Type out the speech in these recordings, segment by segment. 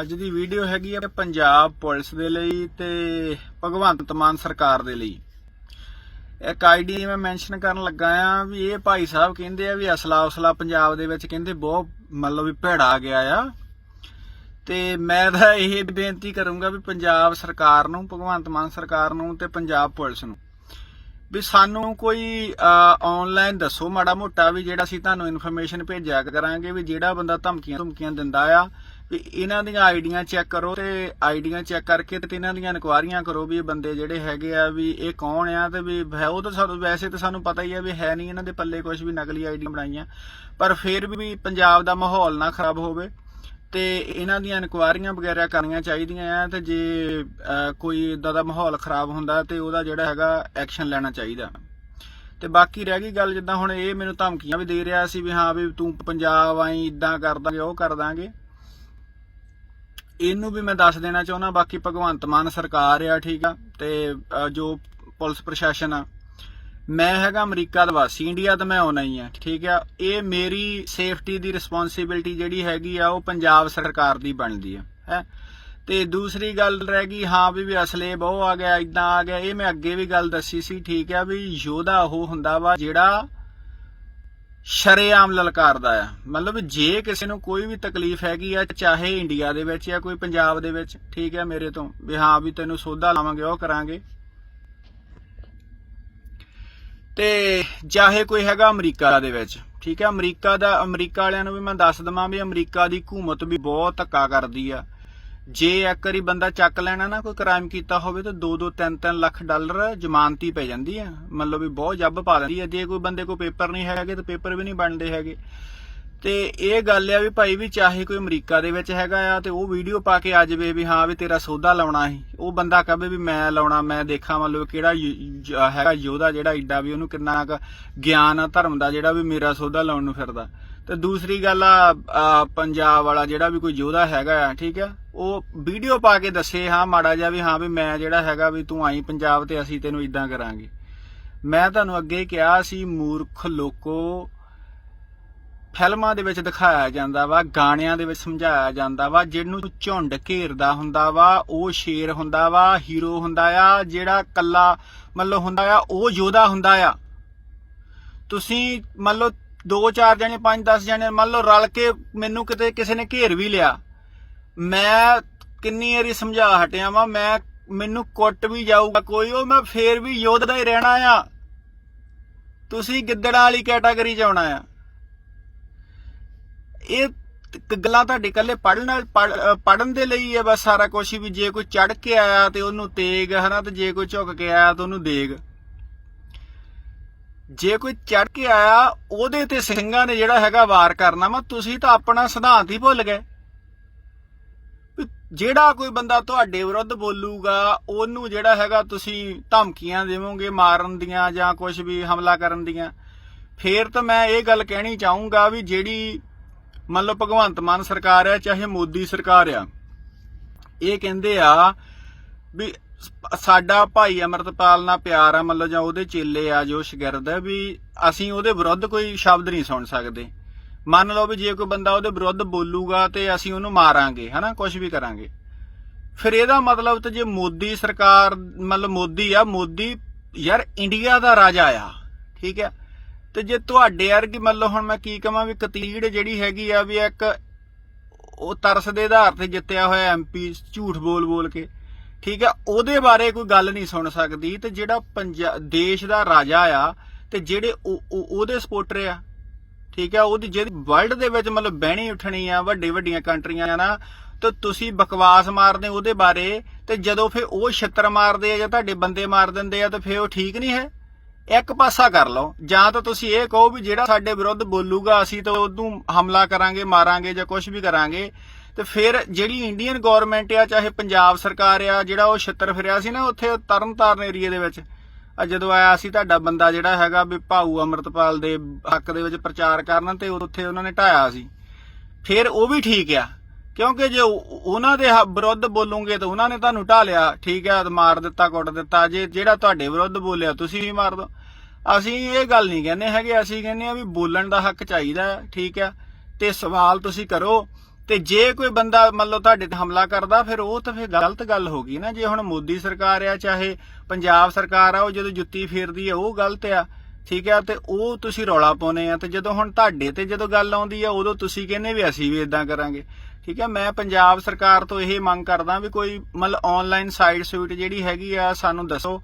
ਅੱਜ ਦੀ ਵੀਡੀਓ ਹੈਗੀ ਹੈ ਪੰਜਾਬ ਪੁਲਿਸ ਦੇ ਲਈ ਤੇ ਭਗਵੰਤ ਮਾਨ ਸਰਕਾਰ ਦੇ ਲਈ। ਇੱਕ ਆਈਡੀ ਮੈਂ ਮੈਂਸ਼ਨ ਕਰਨ ਲੱਗਾ ਆ ਵੀ ਇਹ ਭਾਈ ਸਾਹਿਬ ਕਹਿੰਦੇ ਆ ਵੀ ਅਸਲਾ ਉਸਲਾ ਪੰਜਾਬ ਦੇ ਵਿੱਚ ਕਹਿੰਦੇ ਬਹੁਤ ਮਤਲਬ ਵੀ ਭੇੜਾ ਗਿਆ ਆ। ਤੇ ਮੈਂ ਤਾਂ ਇਹ ਬੇਨਤੀ ਕਰੂੰਗਾ ਵੀ ਪੰਜਾਬ ਸਰਕਾਰ ਨੂੰ, ਭਗਵੰਤ ਮਾਨ ਸਰਕਾਰ ਨੂੰ ਤੇ ਪੰਜਾਬ ਪੁਲਿਸ ਨੂੰ ਵੀ ਸਾਨੂੰ ਕੋਈ ਆਨਲਾਈਨ ਦੱਸੋ ਮਾੜਾ ਮੋਟਾ ਵੀ ਜਿਹੜਾ ਅਸੀਂ ਤੁਹਾਨੂੰ ਇਨਫੋਰਮੇਸ਼ਨ ਭੇਜਿਆ ਕਰਾਂਗੇ ਵੀ ਜਿਹੜਾ ਬੰਦਾ ਧਮਕੀਆਂ ਧਮਕੀਆਂ ਦਿੰਦਾ ਆ, ਵੀ ਇਹਨਾਂ ਦੀਆਂ ਆਈਡੀਆਂ ਚੈੱਕ ਕਰੋ ਤੇ ਆਈਡੀਆਂ ਚੈੱਕ ਕਰਕੇ ਤੇ ਇਹਨਾਂ ਦੀਆਂ ਇਨਕੁਆਰੀਆਂ ਕਰੋ ਵੀ ਇਹ ਬੰਦੇ ਜਿਹੜੇ ਹੈਗੇ ਆ ਵੀ ਇਹ ਕੌਣ ਆ ਤੇ ਵੀ ਹੈ ਉਹ ਤਾਂ ਸਾਨੂੰ, ਵੈਸੇ ਤਾਂ ਸਾਨੂੰ ਪਤਾ ਹੀ ਆ ਵੀ ਹੈ ਨਹੀਂ ਇਹਨਾਂ ਦੇ ਪੱਲੇ ਕੁਝ ਵੀ ਨਕਲੀ ਆਈਡੀ ਬਣਾਈਆਂ, ਪਰ ਫਿਰ ਵੀ ਪੰਜਾਬ ਦਾ ਮਾਹੌਲ ਨਾ ਖਰਾਬ ਹੋਵੇ। ਤੇ ਇਹਨਾਂ ਦੀਆਂ ਇਨਕੁਆਇਰੀਆਂ ਵਗੈਰਾ ਕਰਨੀਆਂ ਚਾਹੀਦੀਆਂ ਆ ਤੇ ਜੇ ਕੋਈ ਇਦਾਂ ਦਾ ਮਾਹੌਲ ਖਰਾਬ ਹੁੰਦਾ ਤੇ ਉਹਦਾ ਜਿਹੜਾ ਹੈਗਾ ਐਕਸ਼ਨ ਲੈਣਾ ਚਾਹੀਦਾ। ਤੇ ਬਾਕੀ ਰਹਿ ਗਈ ਗੱਲ ਜਿੱਦਾਂ ਹੁਣ ਇਹ ਮੈਨੂੰ ਧਮਕੀਆਂ ਵੀ ਦੇ ਰਿਹਾ ਸੀ ਵੀ ਹਾਂ ਵੀ ਤੂੰ ਪੰਜਾਬ ਆਈ, ਇਦਾਂ ਕਰ ਦਾਂਗੇ, ਉਹ ਕਰ ਦਾਂਗੇ। ਇਹਨੂੰ ਵੀ ਮੈਂ ਦੱਸ ਦੇਣਾ ਚਾਹੁੰਦਾ, ਬਾਕੀ ਭਗਵੰਤ ਮਾਨ ਸਰਕਾਰ ਆ, ਠੀਕ ਆ, ਤੇ ਜੋ ਪੁਲਿਸ ਪ੍ਰਸ਼ਾਸਨ ਆ ਮੈਂ ਹੈਗਾ ਅਮਰੀਕਾ ਦਾ ਵਾਸੀ ਇੰਡੀਆ ਤਾਂ ਮੈਂ ਆਉਣਾ ਹੀ ਆ, ਠੀਕ ਆ। ਇਹ ਮੇਰੀ ਸੇਫਟੀ ਦੀ ਰਿਸਪੌਂਸਿਬਿਲਟੀ ਜਿਹੜੀ ਹੈਗੀ ਆ, ਉਹ ਪੰਜਾਬ ਸਰਕਾਰ ਦੀ ਬਣਦੀ ਆ, ਹੈ। ਤੇ ਦੂਸਰੀ ਗੱਲ ਰਹਿ ਗਈ, ਹਾਂ ਵੀ ਵੀ ਅਸਲੇ ਬਹੁ ਆ ਗਿਆ ਇਦਾਂ ਆ ਗਿਆ, ਇਹ ਮੈਂ ਅੱਗੇ ਵੀ ਗੱਲ ਦੱਸੀ ਸੀ, ਠੀਕ ਆ, ਵੀ ਯੋਧਾ ਉਹ ਹੁੰਦਾ ਵਾ ਜਿਹੜਾ ਸ਼ਰੇਆਮ ਲਲਕਾਰਦਾ ਆ। ਮਤਲਬ ਜੇ ਕਿਸੇ ਨੂੰ ਕੋਈ ਵੀ ਤਕਲੀਫ ਹੈਗੀ ਆ, ਚਾਹੇ ਇੰਡੀਆ ਦੇ ਵਿੱਚ ਜਾਂ ਕੋਈ ਪੰਜਾਬ ਦੇ ਵਿੱਚ, ਠੀਕ ਆ ਮੇਰੇ ਤੋਂ, ਵੀ ਹਾਂ ਵੀ ਤੈਨੂੰ ਸੋਧਾ ਲਾਵਾਂਗੇ, ਉਹ ਕਰਾਂਗੇ। ਤੇ ਚਾਹੇ ਕੋਈ ਹੈਗਾ ਅਮਰੀਕਾ ਦੇ ਵਿੱਚ, ਠੀਕ ਹੈ? ਅਮਰੀਕਾ ਦਾ, ਅਮਰੀਕਾ ਵਾਲਿਆਂ ਨੂੰ ਵੀ ਮੈਂ ਦੱਸ ਦਵਾਂ ਵੀ ਅਮਰੀਕਾ ਦੀ ਹਕੂਮਤ ਵੀ ਬਹੁਤ ਧੱਕਾ ਕਰਦੀ ਆ। ਜੇ ਇੱਕ ਵਾਰੀ ਬੰਦਾ ਚੱਕ ਲੈਣਾ ਨਾ, ਕੋਈ ਕ੍ਰਾਈਮ ਕੀਤਾ ਹੋਵੇ ਤਾਂ 2-2 3-3 ਲੱਖ ਡਾਲਰ ਜ਼ਮਾਨਤੀ ਪੈ ਜਾਂਦੀ ਆ। ਮਤਲਬ ਵੀ ਬਹੁਤ ਜੱਬ ਪਾ ਦਿੰਦੀ ਆ। ਜੇ ਕੋਈ ਬੰਦੇ ਕੋਲ ਪੇਪਰ ਨਹੀਂ ਹੈਗੇ ਤਾਂ ਪੇਪਰ ਵੀ ਨਹੀਂ ਬਣਦੇ ਹੈਗੇ। ਤੇ ਇਹ ਗੱਲ ਆ ਵੀ ਭਾਈ ਵੀ ਚਾਹੇ ਕੋਈ ਅਮਰੀਕਾ ਦੇ ਵਿੱਚ ਹੈਗਾ ਆ ਤੇ ਉਹ ਵੀਡੀਓ ਪਾ ਕੇ ਆ ਜਾਵੇ ਵੀ ਹਾਂ ਵੀ ਤੇਰਾ ਸੌਦਾ ਲਾਉਣਾ ਸੀ। ਉਹ ਬੰਦਾ ਕਹੇ ਵੀ ਮੈਂ ਲਾਉਣਾ ਮੈਂ ਦੇਖਾਂ ਮਤਲਬ ਕਿਹੜਾ ਹੈਗਾ ਯੋਧਾ ਜਿਹੜਾ ਏਡਾ ਵੀ ਉਹਨੂੰ ਕਿੰਨਾ ਕੁ ਗਿਆਨ ਆ ਧਰਮ ਦਾ ਜਿਹੜਾ ਵੀ ਮੇਰਾ ਸੌਦਾ ਲਾਉਣ ਨੂੰ ਫਿਰਦਾ। ਤੇ ਦੂਸਰੀ ਗੱਲ ਆ ਆ, ਪੰਜਾਬ ਵਾਲਾ ਜਿਹੜਾ ਵੀ ਕੋਈ ਯੋਧਾ ਹੈਗਾ ਆ ਠੀਕ ਆ ਉਹ ਵੀਡੀਓ ਪਾ ਕੇ ਦੱਸੇ ਹਾਂ ਮਾੜਾ ਜਿਹਾ ਵੀ ਹਾਂ ਵੀ ਮੈਂ ਜਿਹੜਾ ਹੈਗਾ ਵੀ ਤੂੰ ਆਈ ਪੰਜਾਬ ਤੇ ਅਸੀਂ ਤੈਨੂੰ ਇਦਾਂ ਕਰਾਂਗੇ। ਮੈਂ ਤੁਹਾਨੂੰ ਅੱਗੇ ਕਿਹਾ ਸੀ ਮੂਰਖ ਲੋਕੋ ਫਿਲਮਾਂ ਦੇ ਵਿੱਚ ਦਿਖਾਇਆ ਜਾਂਦਾ ਵਾ, ਗਾਣਿਆਂ ਦੇ ਵਿੱਚ ਸਮਝਾਇਆ ਜਾਂਦਾ ਵਾ, ਜਿਹਨੂੰ ਝੁੰਡ ਘੇਰਦਾ ਹੁੰਦਾ ਵਾ, ਉਹ ਸ਼ੇਰ ਹੁੰਦਾ ਵਾ, ਹੀਰੋ ਹੁੰਦਾ ਆ, ਜਿਹੜਾ ਕੱਲਾ ਮਤਲਬ ਹੁੰਦਾ ਆ, ਉਹ ਯੋਧਾ ਹੁੰਦਾ ਆ। ਤੁਸੀਂ ਮੰਨ ਲਓ 2-4 ਜਣੇ 5-10 ਜਣੇ ਮੰਨ ਲਓ ਰਲ ਕੇ ਮੈਨੂੰ ਕਿਤੇ ਕਿਸੇ ਨੇ ਘੇਰ ਵੀ ਲਿਆ। ਮੈਂ ਕਿੰਨੀ ਵਾਰੀ ਸਮਝਾ ਹਟਿਆ ਵਾਂ, ਮੈਂ ਮੈਨੂੰ ਕੁੱਟ ਵੀ ਜਾਊਗਾ ਕੋਈ, ਉਹ ਮੈਂ ਫੇਰ ਵੀ ਯੋਧਾ ਹੀ ਰਹਿਣਾ ਆ। ਤੁਸੀਂ ਗਿੱਦੜਾਂ ਵਾਲੀ ਕੈਟਾਗਰੀ ਚ ਆਉਣਾ ਆ। ਇਹ ਗੱਲਾਂ ਤੁਹਾਡੇ ਇਕੱਲੇ ਪੜਨ ਪੜਨ ਦੇ ਲਈ ਹੈ ਬਸ ਸਾਰਾ ਕੁਝ ਵੀ ਜੇ ਕੋਈ ਚੜ ਕੇ ਆਇਆ ਤੇ ਉਹਨੂੰ ਤੇਗ, ਹਨਾ, ਤੇ ਜੇ ਕੋਈ ਝੁਕ ਕੇ ਆਇਆ ਤਾਂ ਉਹਨੂੰ ਦੇਗ। ਜੇ ਕੋਈ ਚੜ ਕੇ ਆਇਆ, ਉਹਦੇ ਤੇ ਸਿੰਘਾਂ ਨੇ ਜਿਹੜਾ ਹੈਗਾ ਵਾਰ ਕਰਨਾ ਵਾ, ਤੁਸੀਂ ਤਾਂ ਆਪਣਾ ਸਿਧਾਂਤ ਹੀ ਭੁੱਲ ਗਏ। ਵੀ ਜਿਹੜਾ ਕੋਈ ਬੰਦਾ ਤੁਹਾਡੇ ਵਿਰੁੱਧ ਬੋਲੂਗਾ, ਉਹਨੂੰ ਜਿਹੜਾ ਹੈਗਾ ਤੁਸੀਂ ਧਮਕੀਆਂ ਦੇਵੋਗੇ ਮਾਰਨ ਦੀਆਂ ਜਾਂ ਕੁਝ ਵੀ ਹਮਲਾ ਕਰਨ ਦੀਆਂ। ਫੇਰ ਤਾਂ ਮੈਂ ਇਹ ਗੱਲ ਕਹਿਣੀ ਚਾਹੂੰਗਾ ਵੀ ਜਿਹੜੀ ਮੰਨ ਲਓ ਭਗਵੰਤ ਮਾਨ ਸਰਕਾਰ ਆ ਚਾਹੇ ਮੋਦੀ ਸਰਕਾਰ ਆ, ਇਹ ਕਹਿੰਦੇ ਆ ਵੀ ਸਾਡਾ ਭਾਈ ਅਮਰਤਪਾਲ ਨਾਲ ਪਿਆਰ ਆ ਮਤਲਬ ਜਾਂ ਉਹਦੇ ਚੇਲੇ ਆ, ਜੋ ਸ਼ਗਿਰਦ ਆ ਵੀ ਅਸੀਂ ਉਹਦੇ ਵਿਰੁੱਧ ਕੋਈ ਸ਼ਬਦ ਨਹੀਂ ਸੁਣ ਸਕਦੇ। ਮੰਨ ਲਓ ਵੀ ਜੇ ਕੋਈ ਬੰਦਾ ਉਹਦੇ ਵਿਰੁੱਧ ਬੋਲੂਗਾ ਤੇ ਅਸੀਂ ਉਹਨੂੰ ਮਾਰਾਂਗੇ, ਹਨਾ ਕੁਝ ਵੀ ਕਰਾਂਗੇ। ਫਿਰ ਇਹਦਾ ਮਤਲਬ ਤੇ ਜੇ ਮੋਦੀ ਸਰਕਾਰ, ਮਤਲਬ ਮੋਦੀ ਆ, ਮੋਦੀ ਯਾਰ ਇੰਡੀਆ ਦਾ ਰਾਜਾ ਆ, ਠੀਕ ਹੈ। ਤੇ ਜੇ ਤੁਹਾਡੇ ਵਰਗੀ ਮਤਲਬ ਹੁਣ ਮੈਂ ਕੀ ਕਹਾਂ ਵੀ ਕਤੀੜ ਜਿਹੜੀ ਹੈਗੀ ਆ ਵੀ ਇੱਕ ਉਹ ਤਰਸ ਦੇ ਆਧਾਰ ਤੇ ਜਿੱਤਿਆ ਹੋਇਆ ਐਮਪੀ ਝੂਠ ਬੋਲ ਬੋਲ ਕੇ, ਠੀਕ ਹੈ ਉਹਦੇ ਬਾਰੇ ਕੋਈ ਗੱਲ ਨਹੀਂ ਸੁਣ ਸਕਦੀ ਤੇ ਜਿਹੜਾ ਪੰਜਾਬ ਦੇਸ਼ ਦਾ ਰਾਜਾ ਆ ਤੇ ਜਿਹੜੇ ਉਹ- ਉਹਦੇ ਸਪੋਰਟਰ ਆ, ਠੀਕ ਹੈ ਉਹਦੀ ਜਿਹੜੀ ਵਰਲਡ ਦੇ ਵਿੱਚ ਮਤਲਬ ਬਹਿਣੀ ਉੱਠਣੀ ਆ ਵੱਡੇ ਵੱਡੀਆਂ ਕੰਟਰੀਆਂ ਆ ਨਾ, ਤੇ ਤੁਸੀਂ ਬਕਵਾਸ ਮਾਰਦੇ ਉਹਦੇ ਬਾਰੇ ਤੇ ਜਦੋਂ ਫਿਰ ਉਹ ਛਿੱਤਰ ਮਾਰਦੇ ਆ ਜਾਂ ਤੁਹਾਡੇ ਬੰਦੇ ਮਾਰ ਦਿੰਦੇ ਆ ਤਾਂ ਫਿਰ ਉਹ ਠੀਕ ਨਹੀਂ ਹੈ? ਇੱਕ ਪਾਸਾ ਕਰ ਲਓ। ਜਾਂ ਤਾਂ ਤੁਸੀਂ ਇਹ ਕਹੋ ਵੀ ਜਿਹੜਾ ਸਾਡੇ ਵਿਰੁੱਧ ਬੋਲੂਗਾ, ਅਸੀਂ ਤਾਂ ਉਹਨੂੰ ਹਮਲਾ ਕਰਾਂਗੇ, ਮਾਰਾਂਗੇ ਜਾਂ ਕੁਝ ਵੀ ਕਰਾਂਗੇ। ਤੇ ਫਿਰ ਜਿਹੜੀ ਇੰਡੀਅਨ ਗਵਰਨਮੈਂਟ ਆ, ਚਾਹੇ ਪੰਜਾਬ ਸਰਕਾਰ ਆ, ਜਿਹੜਾ ਉਹ ਛਿੱਤਰ ਫਿਰਿਆ ਸੀ ਨਾ ਉੱਥੇ ਤਰਨਤਾਰਨ ਏਰੀਏ ਦੇ ਵਿੱਚ, ਆ ਜਦੋਂ ਆਇਆ ਸੀ ਤੁਹਾਡਾ ਬੰਦਾ ਜਿਹੜਾ ਹੈਗਾ ਵੀ ਭਾਊ ਅਮਰਤਪਾਲ ਦੇ ਹੱਕ ਦੇ ਵਿੱਚ ਪ੍ਰਚਾਰ ਕਰਨ ਤੇ ਉੱਥੇ ਉਹਨਾਂ ਨੇ ਢਾਇਆ ਸੀ। ਫਿਰ ਉਹ ਵੀ ਠੀਕ ਆ। ਕਿਉਂਕਿ ਜੇ ਉਹਨਾਂ ਦੇ ਵਿਰੁੱਧ ਬੋਲੋਗੇ ਤਾਂ ਉਹਨਾਂ ਨੇ ਤੁਹਾਨੂੰ ਢਾਲਿਆ, ਠੀਕ ਹੈ, ਮਾਰ ਦਿੱਤਾ, ਕੁੱਟ ਦਿੱਤਾ। ਜੇ ਜਿਹੜਾ ਤੁਹਾਡੇ ਵਿਰੁੱਧ ਬੋਲਿਆ, ਤੁਸੀਂ ਵੀ ਮਾਰ ਦੋ। ਅਸੀਂ ਇਹ ਗੱਲ ਨਹੀਂ ਕਹਿੰਦੇ ਹੈਗੇ, ਅਸੀਂ ਕਹਿੰਦੇ ਆ ਵੀ ਬੋਲਣ ਦਾ ਹੱਕ ਚਾਹੀਦਾ ਠੀਕ ਆ ਤੇ ਸਵਾਲ ਤੁਸੀਂ ਕਰੋ, ਤੇ ਜੇ ਕੋਈ ਬੰਦਾ ਮੰਨ ਲਓ ਤੁਹਾਡੇ ਤੇ ਹਮਲਾ ਕਰਦਾ, ਫਿਰ ਉਹ ਤਾਂ ਫਿਰ ਗਲਤ ਗੱਲ ਹੋ ਗਈ ਨਾ। ਜੇ ਹੁਣ ਮੋਦੀ ਸਰਕਾਰ ਆ, ਚਾਹੇ ਪੰਜਾਬ ਸਰਕਾਰ ਆ, ਉਹ ਜਦੋਂ ਜੁੱਤੀ ਫੇਰਦੀ ਆ, ਉਹ ਗਲਤ ਆ। ਠੀਕ ਆ ਤੇ ਉਹ ਤੁਸੀਂ ਰੌਲਾ ਪਾਉਨੇ ਆ, ਤੇ ਜਦੋਂ ਹੁਣ ਤੁਹਾਡੇ ਤੇ ਜਦੋਂ ਗੱਲ ਆਉਂਦੀ ਆ, ਉਦੋਂ ਤੁਸੀਂ ਕਹਿੰਦੇ ਵੀ ਅਸੀਂ ਵੀ ਇਦਾਂ ਕਰਾਂਗੇ। ਠੀਕ ਹੈ, ਮੈਂ ਪੰਜਾਬ ਸਰਕਾਰ ਤੋਂ ਇਹ ਮੰਗ ਕਰਦਾ ਵੀ ਕੋਈ ਮਤਲਬ ਆਨਲਾਈਨ ਸਾਈਟ ਸੂਟ ਜਿਹੜੀ ਹੈਗੀ ਆ, ਸਾਨੂੰ ਦੱਸੋ।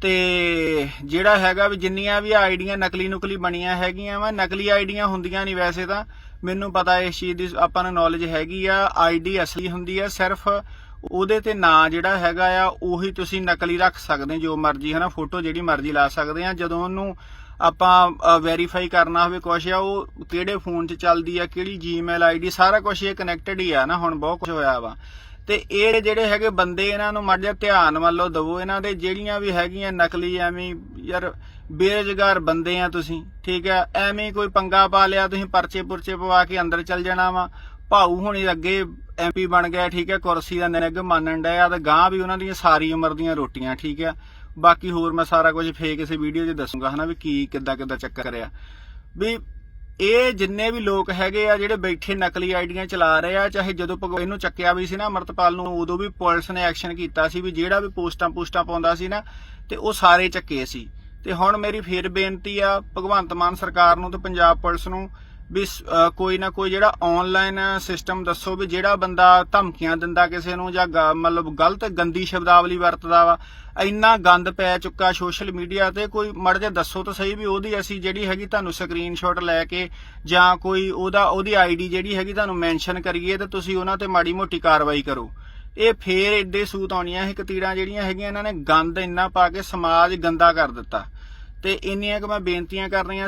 ਤੇ ਜਿਹੜਾ ਹੈਗਾ ਵੀ ਜਿੰਨੀਆਂ ਵੀ ਆਈਡੀਆਂ ਨਕਲੀ ਨੁਕਲੀ ਬਣੀਆਂ ਹੈਗੀਆਂ ਵਾ, ਨਕਲੀ ਆਈਡੀਆਂ ਹੁੰਦੀਆਂ ਨਹੀਂ ਵੈਸੇ ਤਾਂ। ਮੈਨੂੰ ਪਤਾ ਇਸ ਚੀਜ਼ ਦੀ ਆਪਾਂ ਨੂੰ ਨੌਲੇਜ ਹੈਗੀ ਆ, ਆਈਡੀ ਅਸਲੀ ਹੁੰਦੀ ਆ, ਸਿਰਫ ਉਹਦੇ ਤੇ ਨਾਂ ਜਿਹੜਾ ਹੈਗਾ ਆ, ਉਹੀ ਤੁਸੀਂ ਨਕਲੀ ਰੱਖ ਸਕਦੇ ਜੋ ਮਰਜ਼ੀ ਹੈ ਨਾ ਫੋਟੋ ਜਿਹੜੀ ਮਰਜ਼ੀ ਲਾ ਸਕਦੇ ਆ। ਜਦੋਂ ਉਹਨੂੰ ਆਪਾਂ ਵੈਰੀਫਾਈ ਕਰਨਾ ਹੋਵੇ ਕੁਛ ਆ, ਉਹ ਕਿਹੜੇ ਫੋਨ 'ਚ ਚੱਲਦੀ ਆ, ਕਿਹੜੀ ਜੀਮੇਲ ਆਈਡੀ ਸਾਰਾ ਕੁਝ ਇਹ ਕਨੈਕਟਡ ਹੀ ਆ ਨਾ, ਹੁਣ ਬਹੁਤ ਕੁਝ ਹੋਇਆ ਵਾ। ਤੇ ਇਹ ਜਿਹੜੇ ਹੈਗੇ ਬੰਦੇ ਇਹਨਾਂ ਨੂੰ ਮੜ ਜਾ ਧਿਆਨ ਵੱਲੋਂ ਦਵੋ, ਇਹਨਾਂ ਦੇ ਜਿਹੜੀਆਂ ਵੀ ਹੈਗੀਆਂ ਨਕਲੀ ਐਵੇਂ ਯਾਰ ਬੇਰੁਜ਼ਗਾਰ ਬੰਦੇ ਆ ਤੁਸੀਂ, ਠੀਕ ਹੈ ਐਵੇਂ ਕੋਈ ਪੰਗਾ ਪਾ ਲਿਆ, ਤੁਸੀਂ ਪਰਚੇ ਪੁਰਚੇ ਪਵਾ ਕੇ ਅੰਦਰ ਚੱਲ ਜਾਣਾ ਵਾ। ਭਾਊ ਹੋਣੀ ਅੱਗੇ ਐਮਪੀ ਬਣ ਗਿਆ, ਠੀਕ ਹੈ, ਕੁਰਸੀ ਦਾ ਨਿਗ ਮੰਨਣ ਡਿਆ ਤੇ ਗਾਂ ਵੀ ਉਹਨਾਂ ਦੀਆਂ ਸਾਰੀ ਉਮਰ ਦੀਆਂ ਰੋਟੀਆਂ, ਠੀਕ ਹੈ। ਬਾਕੀ ਹੋਰ ਮੈਂ ਸਾਰਾ ਕੁਝ ਫੇਕ ਕਿਸੇ ਵੀਡੀਓ 'ਚ ਦੱਸੂਗਾ, ਹਨਾ, ਵੀ ਕੀ, ਕਿੱਦਾਂ ਕਿੱਦਾਂ ਚੱਕਰ ਕਰਿਆ ਵੀ ਇਹ ਜਿੰਨੇ ਵੀ ਲੋਕ ਹੈਗੇ ਆ, ਜਿਹੜੇ ਬੈਠੇ ਨਕਲੀ ਆਈਡੀਆਂ ਚਲਾ ਰਹੇ ਆ, ਚਾਹੇ ਜਦੋਂ ਭਗਵ ਇਹਨੂੰ ਚੱਕਿਆ ਵੀ ਸੀ ਨਾ ਅਮਰਤਪਾਲ ਨੂੰ, ਉਦੋਂ ਵੀ ਪੁਲਿਸ ਨੇ ਐਕਸ਼ਨ ਕੀਤਾ ਸੀ ਵੀ ਜਿਹੜਾ ਵੀ ਪੋਸਟਾਂ ਪੋਸਟਾਂ ਪਾਉਂਦਾ ਸੀ ਨਾ, ਤੇ ਉਹ ਸਾਰੇ ਚੱਕੇ ਸੀ। ਤੇ ਹੁਣ ਮੇਰੀ ਫੇਰ ਬੇਨਤੀ ਆ, ਭਗਵੰਤ ਮਾਨ ਸਰਕਾਰ ਨੂੰ ਤੇ ਪੰਜਾਬ ਪੁਲਿਸ ਨੂੰ ਵੀ ਕੋਈ ਨਾ ਕੋਈ ਜਿਹੜਾ ਆਨਲਾਈਨ ਸਿਸਟਮ ਦੱਸੋ ਵੀ ਜਿਹੜਾ ਬੰਦਾ ਧਮਕੀਆਂ ਦਿੰਦਾ ਕਿਸੇ ਨੂੰ ਜਾਂ ਮਤਲਬ ਗਲਤ ਗੰਦੀ ਸ਼ਬਦਾਵਲੀ ਵਰਤਦਾ ਵਾ, ਇੰਨਾ ਗੰਦ ਪੈ ਚੁੱਕਾ ਸੋਸ਼ਲ ਮੀਡੀਆ ਤੇ, ਕੋਈ ਮੜ ਜਾ ਦੱਸੋ ਤਾਂ ਸਹੀ ਵੀ ਉਹਦੀ ਅਸੀਂ ਜਿਹੜੀ ਹੈਗੀ ਤੁਹਾਨੂੰ ਸਕਰੀਨਸ਼ਾਟ ਲੈ ਕੇ ਜਾਂ ਕੋਈ ਉਹਦਾ, ਉਹਦੀ ਆਈਡੀ ਜਿਹੜੀ ਹੈਗੀ ਤੁਹਾਨੂੰ ਮੈਂਸ਼ਨ ਕਰੀਏ ਤੇ ਤੁਸੀਂ ਉਹਨਾਂ ਤੇ ਮਾੜੀ ਮੋਟੀ ਕਾਰਵਾਈ ਕਰੋ। ਇਹ ਫੇਰ ਏਡੇ ਸੂਤ ਆਉਣੀਆਂ, ਇਹ ਕਤੀੜਾਂ ਜਿਹੜੀਆਂ ਹੈਗੀਆਂ, ਇਹਨਾਂ ਨੇ ਗੰਦ ਇੰਨਾ ਪਾ ਕੇ ਸਮਾਜ ਗੰਦਾ ਕਰ ਦਿੱਤਾ। ਤੇ ਇੰਨੀਆਂ ਕਿ ਮੈਂ ਬੇਨਤੀਆਂ ਕਰਨੀਆਂ ਸੀ